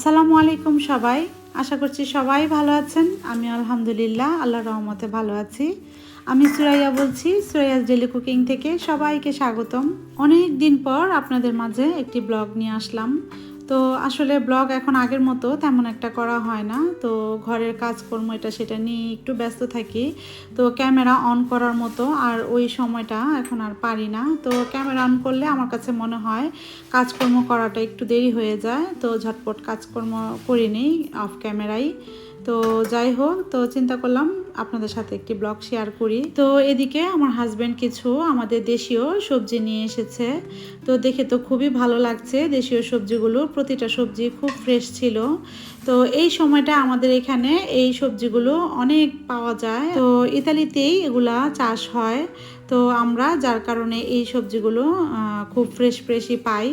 আসসালামু আলাইকুম সবাই। আশা করছি সবাই ভালো আছেন। আমি আলহামদুলিল্লাহ আল্লাহ রহমতে ভালো আছি। আমি সুরাইয়া বলছি সুরাইয়া ডেলি কুকিং থেকে সবাইকে স্বাগতম। অনেক দিন পর আপনাদের মাঝে একটি ব্লগ নিয়ে আসলাম। তো আসলে ব্লগ এখন আগের মতো তেমন একটা করা হয় না। তো ঘরের কাজকর্ম এটা সেটা নিয়ে একটু ব্যস্ত থাকি। তো ক্যামেরা অন করার মতো আর ওই সময়টা এখন আর পারি না। তো ক্যামেরা অন করলে আমার কাছে মনে হয় কাজকর্ম করাটা একটু দেরি হয়ে যায়। তো ঝটপট কাজকর্ম করে নিই অফ ক্যামেরাই। তো যাই হোক, তো চিন্তা করলাম আপনাদের সাথে একটি ব্লগ শেয়ার করি। তো এদিকে আমার হাজব্যান্ড কিছু আমাদের দেশীয় সবজি নিয়ে এসেছে। তো দেখে তো খুবই ভালো লাগছে দেশীয় সবজিগুলো। প্রতিটা সবজি খুব ফ্রেশ ছিল। তো এই সময়টা আমাদের এখানে এই সবজিগুলো অনেক পাওয়া যায়। তো ইতালিতেই এগুলা চাষ হয়। তো আমরা যার কারণে এই সবজিগুলো খুব ফ্রেশ ফ্রেশই পাই।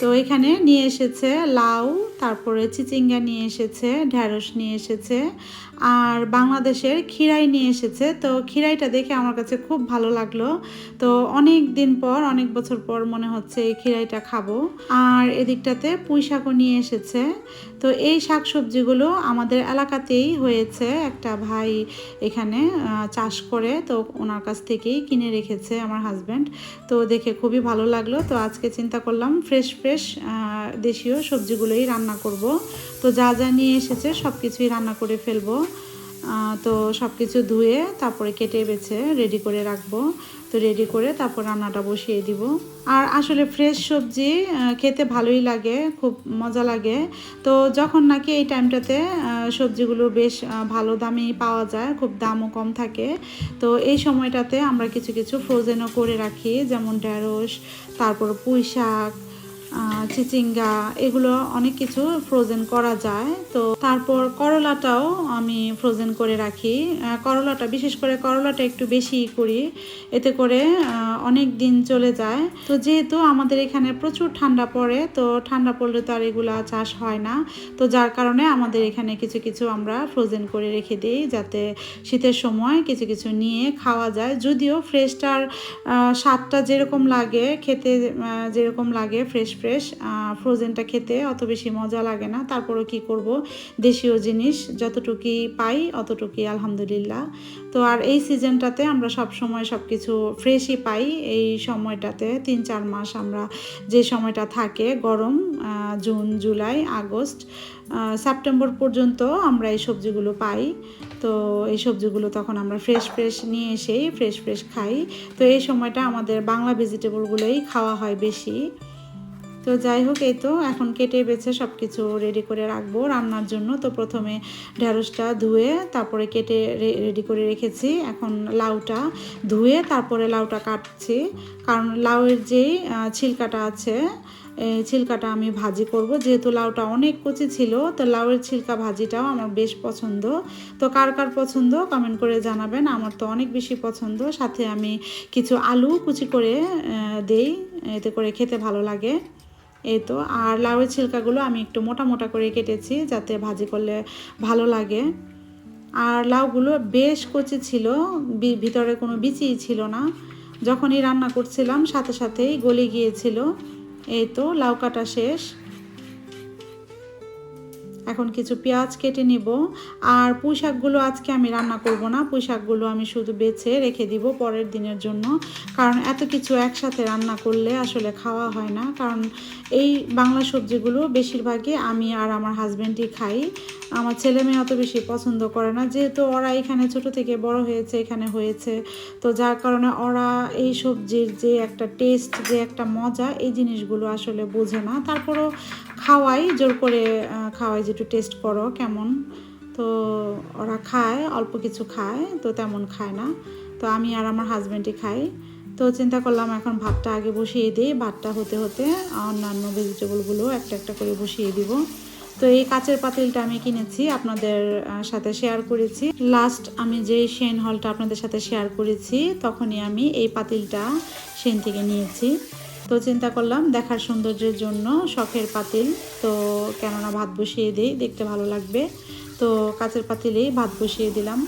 তো এখানে নিয়ে এসেছে লাউ, তারপরে চিচিঙ্গা নিয়ে এসেছে, ঢ্যাঁড়স নিয়ে এসেছে, আর বাংলাদেশের খিরাই নিয়ে এসেছে। তো খিরাইটা দেখে আমার কাছে খুব ভালো লাগল। তো অনেক দিন পর, অনেক বছর পর মনে হচ্ছে এই খিরাইটা খাব। আর এদিকটাতে পুঁই শাকও নিয়ে এসেছে। তো এই শাক সবজিগুলো আমাদের এলাকাতেই হয়েছে। একটা ভাই এখানে চাষ করে, তো ওনার কাছ থেকেই কিনে রেখেছে আমার হাজব্যান্ড। তো দেখে খুবই ভালো লাগল। তো আজকে চিন্তা করলাম, ফ্রেশ ফ্রেশ দেশীয় সবজিগুলোই রান্না করব। তো যা যা নিয়ে এসেছে সব কিছুই রান্না করে ফেলব। তো সব কিছু ধুয়ে তারপরে কেটে বেছে রেডি করে রাখব। তো রেডি করে তারপর রান্নাটা বসিয়ে দিব। আর আসলে ফ্রেশ সবজি খেতে ভালোই লাগে, খুব মজা লাগে। তো যখন নাকি এই টাইমটাতে সবজিগুলো বেশ ভালো দামেই পাওয়া যায়, খুব দামও কম থাকে, তো এই সময়টাতে আমরা কিছু কিছু ফ্রোজেনও করে রাখি, যেমন ঢ্যাঁড়স তারপর পুঁই শাক চিচিঙ্গা, এগুলো অনেক কিছু ফ্রোজেন করা যায়। তো তারপর করলাটাও আমি ফ্রোজেন করে রাখি। করলাটা, বিশেষ করে করলাটা একটু বেশি করি। এতে করে অনেক দিন চলে যায়। তো যেহেতু আমাদের এখানে প্রচুর ঠান্ডা পড়ে, তো ঠান্ডা পড়লে তো আর এগুলা চাষ হয় না। তো যার কারণে আমাদের এখানে কিছু কিছু আমরা ফ্রোজেন করে রেখে দিই, যাতে শীতের সময় কিছু কিছু নিয়ে খাওয়া যায়। যদিও ফ্রেশটার স্বাদটা যেরকম লাগে, খেতে যেরকম লাগে ফ্রেশ ফ্রেশ ফ্রোজেনটা খেতে অত বেশি মজা লাগে না। তারপরও কি করব? দেশীয় জিনিস যতটুকুই পাই অতটুকুই আলহামদুলিল্লাহ। তো আর এই সিজনটাতে আমরা সব সময় সব কিছু ফ্রেশই পাই। এই সময়টাতে তিন চার মাস আমরা যে সময়টা থাকে, গরম জুন, জুলাই, আগস্ট সেপ্টেম্বর পর্যন্ত আমরা এই সবজিগুলো পাই। তো এই সবজিগুলো তখন আমরা ফ্রেশ ফ্রেশ নিয়ে এসেই ফ্রেশ ফ্রেশ খাই। তো এই সময়টা আমাদের বাংলা ভেজিটেবলগুলোই খাওয়া হয় বেশি। তো যাই হোক, এই তো এখন কেটে বেছে সব কিছু রেডি করে রাখব রান্নার জন্য। তো প্রথমে ঢ্যাঁড়সটা ধুয়ে তারপরে কেটে রেডি করে রেখেছি। এখন লাউটা ধুয়ে তারপরে লাউটা কাটছি। কারণ লাউয়ের যেই ছিলকাটা আছে, এই ছিলকাটা আমি ভাজি করব। যেহেতু লাউটা অনেক কচি ছিল, তো লাউয়ের ছিলকা ভাজিটাও আমার বেশ পছন্দ। তো কার কার পছন্দ কমেন্ট করে জানাবেন। আমার তো অনেক বেশি পছন্দ। সাথে আমি কিছু আলু কুচি করে দেই। এতে করে খেতে ভালো লাগে। এই তো, আর লাউয়ের ছিলকাগুলো আমি একটু মোটা মোটা করে কেটেছি যাতে ভাজি করলে ভালো লাগে। আর লাউগুলো বেশ কচি ছিল ভিতরে কোনো বিচি ছিল না। যখনই রান্না করছিলাম, সাথে সাথেই গলে গিয়েছিল। এই তো, লাউ কাটা শেষ। এখন কিছু পেঁয়াজ কেটে নিব। আর পুঁই শাকগুলো আজকে আমি রান্না করব না। পুঁই শাকগুলো আমি শুধু বেছে রেখে দিব পরের দিনের জন্য। কারণ এত কিছু একসাথে রান্না করলে আসলে খাওয়া হয় না। কারণ এই বাংলা সবজিগুলো বেশিরভাগই আমি আর আমার হাজব্যান্ডই খাই। আমার ছেলে মেয়ে অত বেশি পছন্দ করে না। যেহেতু ওরা এখানে ছোট থেকে বড় হয়েছে, এখানে হয়েছে। তো যার কারণে ওরা এই সবজির যে একটা টেস্ট যে একটা মজা, এই জিনিসগুলো আসলে বোঝে না। তারপরও খাওয়াই, জোর করে খাওয়াই যে একটু টেস্ট করো কেমন। তো ওরা খায়, অল্প কিছু খায়, তো তেমন খায় না। তো আমি আর আমার হাজব্যান্ডই খাই। তো চিন্তা করলাম এখন ভাতটা আগে বসিয়ে দিই। ভাতটা হতে হতে অন্যান্য ভেজিটেবলগুলো একটা একটা করে বসিয়ে দিব। তো এই কাচের পাতিলটা আমি কিনেছি, আপনাদের সাথে শেয়ার করেছি। লাস্ট আমি যে সেন হলটা আপনাদের সাথে শেয়ার করেছি, তখনই আমি এই পাতিলটা সেন থেকে নিয়েছি। তো চিন্তা করলাম দেখার সৌন্দর্যের জন্য শখের পাতিল। তো কেননা ভাত বসিয়ে দিই, দেখতে ভালো লাগবে। তো কাচের পাতিলেই ভাত বসিয়ে দিলাম।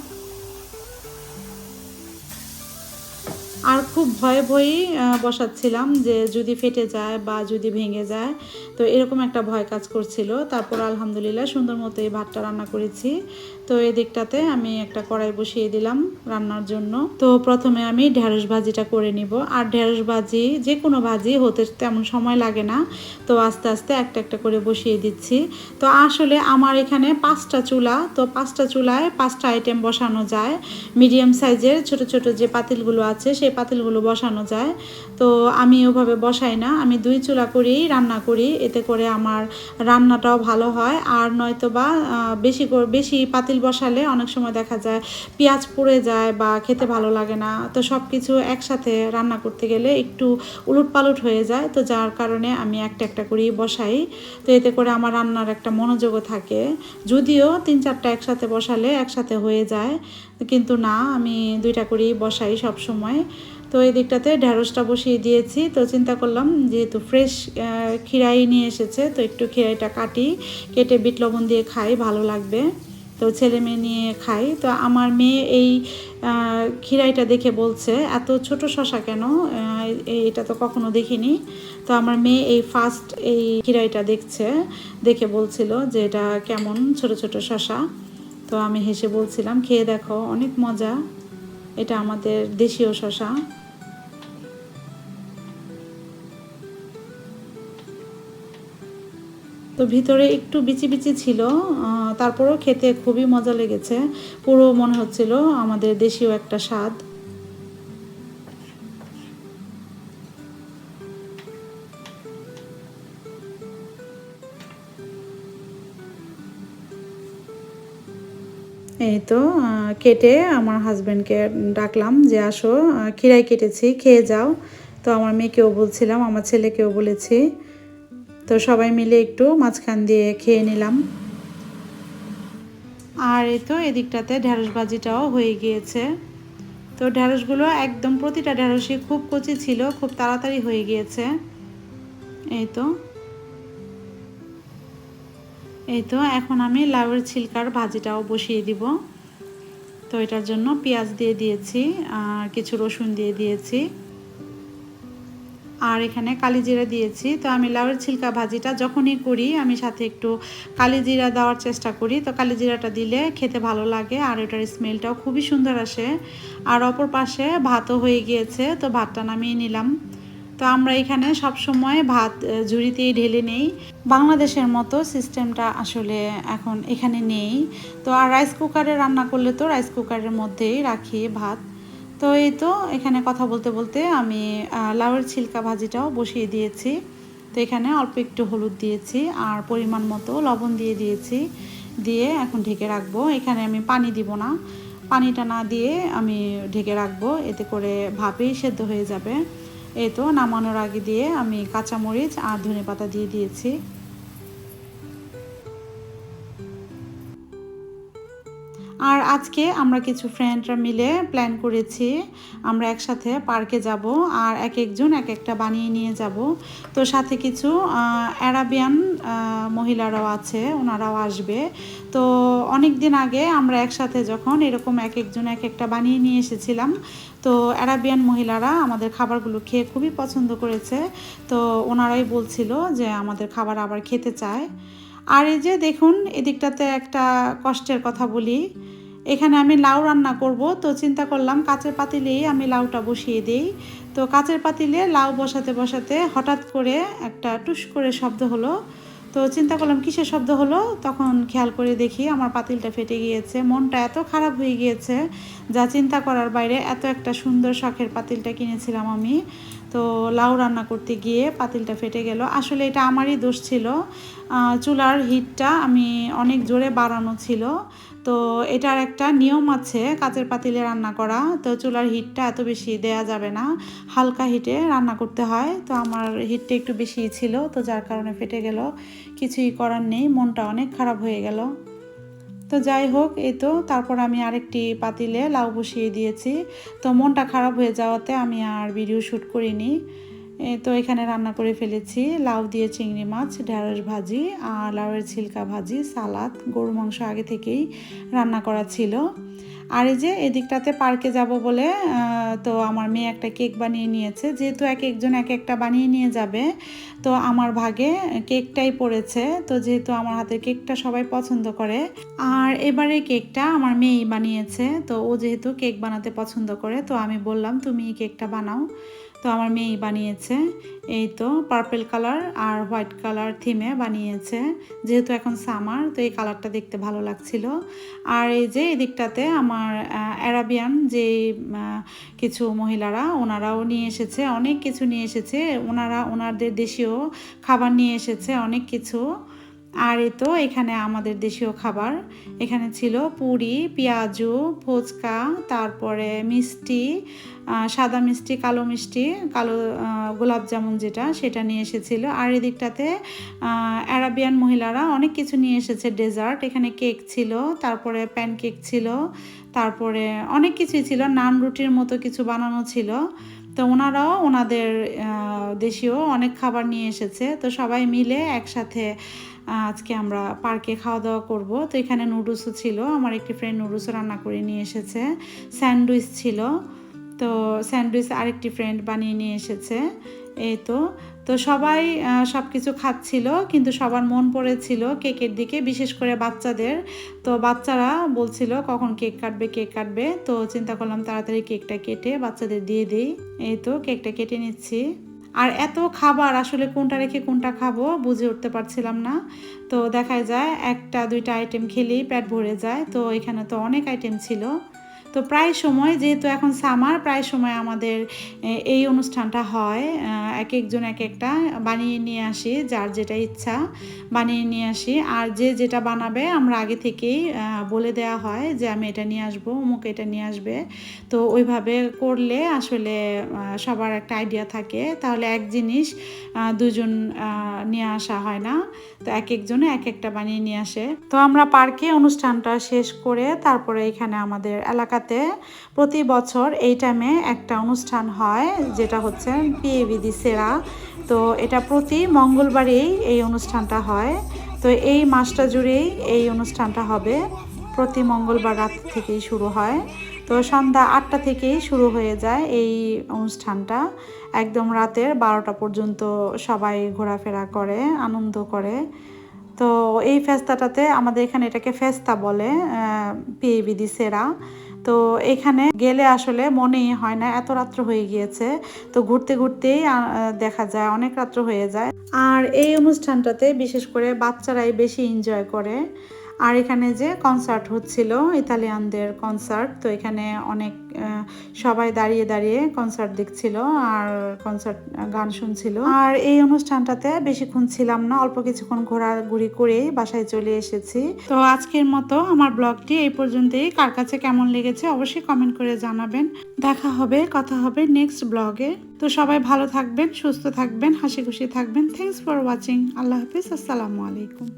আর খুব ভয়ে ভয়েই বসাচ্ছিলাম যে যদি ফেটে যায় বা যদি ভেঙে যায়, তো এরকম একটা ভয় কাজ করছিল। তারপর আলহামদুলিল্লাহ সুন্দর মতো এই ভাতটা রান্না করেছি। তো এই দিকটাতে আমি একটা কড়াই বসিয়ে দিলাম রান্নার জন্য। তো প্রথমে আমি ঢেঁড়স ভাজিটা করে নিব। আর ঢেঁড়স ভাজি, যে কোনো ভাজি হতে তেমন সময় লাগে না। তো আস্তে আস্তে একটা একটা করে বসিয়ে দিচ্ছি। তো আসলে আমার এখানে পাঁচটা চুলা, তো পাঁচটা চুলায় পাঁচটা আইটেম বসানো যায়। মিডিয়াম সাইজের ছোট ছোট যে পাতিলগুলো আছে, সেই পাতিলগুলো বসানো যায়। তো আমি ওভাবে বসাই না। আমি দুই চুলা করেই রান্না করি। এতে করে আমার রান্নাটাও ভালো হয়। আর নয়তো বা বেশি বেশি পাতিল বসালে অনেক সময় দেখা যায় পেঁয়াজ পুড়ে যায় বা খেতে ভালো লাগে না। তো সব কিছু একসাথে রান্না করতে গেলে একটু উলট পালট হয়ে যায়। তো যার কারণে আমি একটা একটা করেই বসাই। তো এতে করে আমার রান্নার একটা মনোযোগও থাকে। যদিও তিন চারটা একসাথে বসালে একসাথে হয়ে যায়। কিন্তু না, আমি দুইটা করেই বসাই সব সময় তো এই দিকটাতে ঢ্যাঁড়সটা বসিয়ে দিয়েছি। তো চিন্তা করলাম যেহেতু ফ্রেশ খিরাই নিয়ে এসেছে, তো একটু খিরাইটা কাটি, কেটে বিট লবণ দিয়ে খাই, ভালো লাগবে। তো ছেলে মেয়ে নিয়ে খাই। তো আমার মেয়ে এই খিরাইটা দেখে বলছে, এত ছোট শশা কেন? এটা তো কখনো দেখিনি। তো আমার মেয়ে এই ফার্স্ট এই খিরাইটা দেখছে, দেখে বলছিল যে এটা কেমন ছোট ছোট শশা। তো আমি হেসে বলছিলাম, খেয়ে দেখো, অনেক মজা। এটা আমাদের দেশীয় শশা। তো ভিতরে একটু বিচি বিচি ছিল তারপরেও খেতে খুবই মজা লেগেছে। পুরো মনে হচ্ছিল আমাদের দেশীয় একটা স্বাদ। এই তো কেটে আমার হাজব্যান্ডকে ডাকলাম যে, আসো খিরাই কেটেছি, খেয়ে যাও। তো আমার মেয়েকেও বলছিলাম, আমার ছেলেকেও বলেছি। তো সবাই মিলে একটু মাঝখান দিয়ে খেয়ে নিলাম। আর এই তো এদিকটাতে ঢ্যাঁড়স ভাজিটাও হয়ে গিয়েছে। তো ঢ্যাঁড়সগুলো একদম প্রতিটা ঢ্যাঁড়সই খুব কচি ছিল, খুব তাড়াতাড়ি হয়ে গিয়েছে। এই তো। এই তো এখন আমি লাউয়ের ছিলকার ভাজিটাও বসিয়ে দিব। তো এটার জন্য পেঁয়াজ দিয়ে দিয়েছি, আর কিছু রসুন দিয়ে দিয়েছি। আর এখানে কালিজিরা দিয়েছি। তো আমি লাউয়ের ছিলকা ভাজিটা যখনই করি, আমি সাথে একটু কালিজিরা দেওয়ার চেষ্টা করি। তো কালিজিরাটা দিলে খেতে ভালো লাগে আর এটার স্মেলটাও খুবই সুন্দর আসে। আর অপর পাশে ভাতও হয়ে গিয়েছে, তো ভাতটা নামিয়ে নিলাম। তো আমরা এখানে সব সময় ভাত ঝুড়িতেই ঢেলে নেই। বাংলাদেশের মতো সিস্টেমটা আসলে এখন এখানে নেই। তো আর রাইস কুকারে রান্না করলে তো রাইস কুকারের মধ্যেই রাখি ভাত। তো এই তো এখানে কথা বলতে বলতে আমি লাউয়ের ছিলকা ভাজিটাও বসিয়ে দিয়েছি। তো এখানে অল্প একটু হলুদ দিয়েছি আর পরিমাণ মতো লবণ দিয়ে দিয়েছি, দিয়ে এখন ঢেকে রাখব। এখানে আমি পানি দিব না। পানিটা না দিয়ে আমি ঢেকে রাখব। এতে করে ভাপেই সেদ্ধ হয়ে যাবে। এই তো নামানোর আগে দিয়ে আমি কাঁচামরিচ আর ধনে পাতা দিয়ে দিয়েছি। আর আজকে আমরা কিছু ফ্রেন্ডরা মিলে প্ল্যান করেছি। আমরা একসাথে পার্কে যাব আর এক একজন এক একটা বানিয়ে নিয়ে যাব। তো সাথে কিছু অ্যারাবিয়ান মহিলারাও আছে, ওনারাও আসবে। তো অনেক দিন আগে আমরা একসাথে যখন এরকম এক একজন এক একটা বানিয়ে নিয়ে এসেছিলাম, তো অ্যারাবিয়ান মহিলারা আমাদের খাবারগুলো খেয়ে খুবই পছন্দ করেছে। তো ওনারাই বলছিল যে আমাদের খাবার আবার খেতে চায়। আর এই যে দেখুন, এদিকটাতে একটা কষ্টের কথা বলি। এখানে আমি লাউ রান্না করব, তো চিন্তা করলাম কাঁচের পাতিলেই আমি লাউটা বসিয়ে দিই। তো কাঁচের পাতিলে লাউ বসাতে বসাতে হঠাৎ করে একটা টুস করে শব্দ হলো। তো চিন্তা করলাম কিসের শব্দ হলো? তখন খেয়াল করে দেখি আমার পাতিলটা ফেটে গিয়েছে, মনটা এত খারাপ হয়ে গিয়েছে, যা চিন্তা করার বাইরে এত একটা সুন্দর শখের পাতিলটা কিনেছিলাম আমি। তো লাউ রান্না করতে গিয়ে পাতিলটা ফেটে গেল। আসলে এটা আমারই দোষ ছিল। চুলার হিটটা আমি অনেক জোরে বাড়ানো ছিল। তো এটার একটা নিয়ম আছে কাচের পাতিলে রান্না করা। তো চুলার হিটটা এত বেশি দেয়া যাবে না। হালকা হিটে রান্না করতে হয়। তো আমার হিটটা একটু বেশি ছিল। তো যার কারণে ফেটে গেল। কিছুই করার নেই। মনটা অনেক খারাপ হয়ে গেল। তো যাই হোক, এই তো, তারপর আমি আরেকটি পাতিলে লাউ বসিয়ে দিয়েছি। তো মনটা খারাপ হয়ে যাওয়াতে আমি আর ভিডিও শ্যুট করিনি। তো এখানে রান্না করে ফেলেছি। লাউ দিয়ে চিংড়ি মাছ, ঢেঁড়স ভাজি আর লাউয়ের ছিলকা ভাজি, সালাদ গরু মাংস আগে থেকেই রান্না করা ছিল। আর এই যে এদিকটাতে পার্কে যাব বলে তো আমার মেয়ে একটা কেক বানিয়ে নিয়েছে। যেহেতু এক একজন এক একটা বানিয়ে নিয়ে যাবে, তো আমার ভাগে কেকটাই পড়েছে। তো যেহেতু আমার হাতের কেকটা সবাই পছন্দ করে, আর এবারে কেকটা আমার মেয়েই বানিয়েছে। তো ও যেহেতু কেক বানাতে পছন্দ করে, তো আমি বললাম, তুমি কেকটা বানাও। তো আমার মেয়েই বানিয়েছে। এই তো পার্পেল কালার আর হোয়াইট কালার থিমে বানিয়েছে। যেহেতু এখন সামার তো এই কালারটা দেখতে ভালো লাগছিল। আর এই যে এদিকটাতে আমার অ্যারাবিয়ান যে কিছু মহিলারা, ওনারাও নিয়ে এসেছে, অনেক কিছু নিয়ে এসেছে। ওনারা, ওনাদের দেশীয় খাবার নিয়ে এসেছে, অনেক কিছু। আর এ তো এখানে আমাদের দেশীয় খাবার। এখানে ছিল পুরি, পেঁয়াজু, ফুচকা, তারপরে মিষ্টি সাদা মিষ্টি, কালো মিষ্টি, কালো গোলাপ জামুন যেটা, সেটা নিয়ে এসেছিল। আর এদিকটাতে অ্যারাবিয়ান মহিলারা অনেক কিছু নিয়ে এসেছে। ডেজার্ট, এখানে কেক ছিল, তারপরে প্যানকেক ছিল, তারপরে অনেক কিছুই ছিল। নান রুটির মতো কিছু বানানো ছিল। তো ওনারাও ওনাদের দেশীয় অনেক খাবার নিয়ে এসেছে। তো সবাই মিলে একসাথে আজকে আমরা পার্কে খাওয়া দাওয়া করব। তো এখানে নুডলসও ছিল। আমার একটি ফ্রেন্ড নুডলসও রান্না করে নিয়ে এসেছে। স্যান্ডউইচ ছিল। তো স্যান্ডউইচ আরেকটি ফ্রেন্ড বানিয়ে নিয়ে এসেছে। এই তো। তো সবাই সব কিছু খাচ্ছিল, কিন্তু সবার মন পড়েছিল কেকের দিকে, বিশেষ করে বাচ্চাদের। তো বাচ্চারা বলছিল, কখন কেক কাটবে কেক কাটবে? তো চিন্তা করলাম, তাড়াতাড়ি কেকটা কেটে বাচ্চাদের দিয়ে দিই। এই তো, কেকটা কেটে নিচ্ছি। আর এত খাবার আসলে কোনটা রেখে কোনটা খাব বুঝে উঠতে পারছিলাম না। তো দেখা যায়, একটা দুইটা আইটেম খেলেই পেট ভরে যায়। তো এখানে তো অনেক আইটেম ছিল। তো প্রায় সময়, যেহেতু এখন সামার প্রায় সময় আমাদের এই অনুষ্ঠানটা হয়। এক একজন এক একটা বানিয়ে নিয়ে আসি, যার যেটা ইচ্ছা বানিয়ে নিয়ে আসি। আর যে যেটা বানাবে আমরা আগে থেকেই বলে দেওয়া হয় যে আমি এটা নিয়ে আসব, অমুক এটা নিয়ে আসবে। তো ওইভাবে করলে আসলে সবার একটা আইডিয়া থাকে। তাহলে এক জিনিস দুজন নিয়ে আসা হয় না। তো এক একজনে এক একটা বানিয়ে নিয়ে আসে। তো আমরা পার্কে অনুষ্ঠানটা শেষ করে তারপরে এখানে আমাদের এলাকাতে প্রতি বছর এই টাইমে একটা অনুষ্ঠান হয়, যেটা হচ্ছে বিয়ে বিধি সেরা। তো এটা প্রতি মঙ্গলবারেই এই অনুষ্ঠানটা হয়। তো এই মাসটা জুড়েই এই অনুষ্ঠানটা হবে। প্রতি মঙ্গলবার রাত থেকেই শুরু হয়। তো সন্ধ্যা আটটা থেকেই শুরু হয়ে যায় এই অনুষ্ঠানটা। একদম রাতের বারোটা পর্যন্ত সবাই ঘোরাফেরা করে, আনন্দ করে। তো এই ফেস্তাটাতে আমাদের এখানে এটাকে ফেস্তা বলে পিএ বিধি সেরা। তো এখানে গেলে আসলে মনেই হয় না, এত রাত্র হয়ে গিয়েছে। তো ঘুরতে ঘুরতেই দেখা যায় অনেক রাত্র হয়ে যায়। আর এই অনুষ্ঠানটাতে বিশেষ করে বাচ্চারাই বেশি এনজয় করে। আর এখানে যে কনসার্ট হচ্ছিল, ইতালিয়ানদের কনসার্ট তো এখানে অনেক সবাই দাঁড়িয়ে দাঁড়িয়ে কনসার্ট দেখছিল আর কনসার্ট গান শুনছিল। আর এই অনুষ্ঠানটাতে বেশিক্ষণ ছিলাম না, অল্প কিছুক্ষণ ঘোরাঘুরি করেই বাসায় চলে এসেছি। তো আজকের মতো আমার ব্লগটি এই পর্যন্তই। কার কাছে কেমন লেগেছে অবশ্যই কমেন্ট করে জানাবেন। দেখা হবে, কথা হবে নেক্সট ব্লগে তো সবাই ভালো থাকবেন, সুস্থ থাকবেন, হাসি খুশি থাকবেন। থ্যাংকস ফর ওয়াচিং আল্লাহ হাফিজ, আসসালামু আলাইকুম।